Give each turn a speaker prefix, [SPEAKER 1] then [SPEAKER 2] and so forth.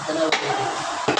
[SPEAKER 1] التناول.